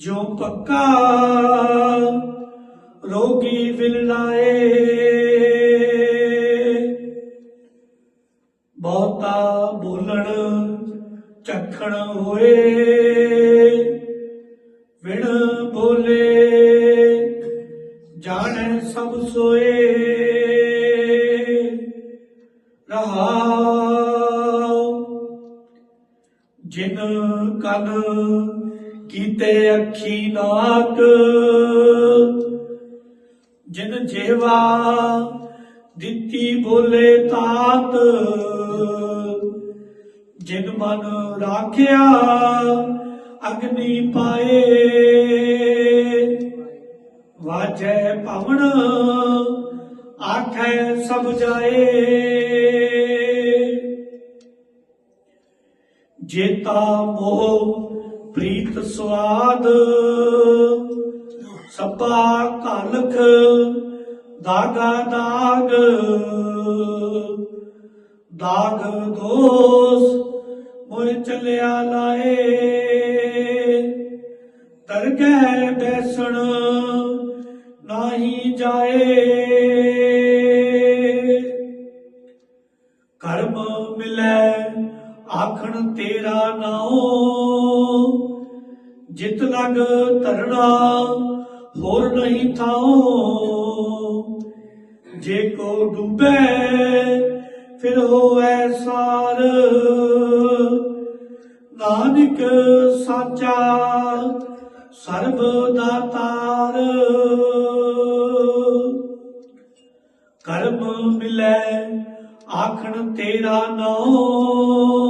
ਜੋ ਪੱਕਾ ਰੋਗੀ ਵਿਲਲਾਏ ਬਹੁਤਾ ਬੋਲਣ ਚੱਖਣ ਹੋਏ। ਵਿਣ ਬੋਲੇ ਜਾਣੈ ਸਭ ਸੋਏ। ਰਹਾਉ ਜਿਨ ਕਨ ਕੀਤੇ ਅੱਖੀ ਨਾਕ। ਜਿਨ ਜੇਵਾ ਦਿੱਤੀ ਬੋਲੇ ਤਾਤ। ਜਿਨ ਮਨ ਰਾਖਿਆ ਅਗਨੀ ਪਾਏ। ਵਾਜੈ ਪਵਨ ਆਖੈ ਸਭ ਜਾਏ। ਜੇਤਾ ਮੋਹ ਪ੍ਰੀਤ ਸੁਆਦ ਸਪਾ ਕਲਖ ਦਾਗਾ ਦਾਗ ਦਾਗ ਦੋਸ ਮੋਇ ਚਲਿਆ ਲਾਏ। ਦਰਗਹਿ ਬੈਸਣ ਨਾਹੀ ਜਾਏ। ਕਰਮ ਮਿਲੈ ਆਖਣ ਤੇਰਾ ਨਾਉ। ਜਿਤ ਲਗ ਧਰਣਾ ਹੋਰ ਨਹੀਂ ਥਾਉ। ਜੇ ਕੋ ਡੁੱਬੇ, ਫਿਰ ਹੋਵੇ ਸਾਰ। ਨਾਨਕ ਸਾਚਾ ਸਰਬ ਦਾਤਾਰ। ਕਰਮ ਮਿਲੈ, ਆਖਣ ਤੇਰਾ ਨਾਉ।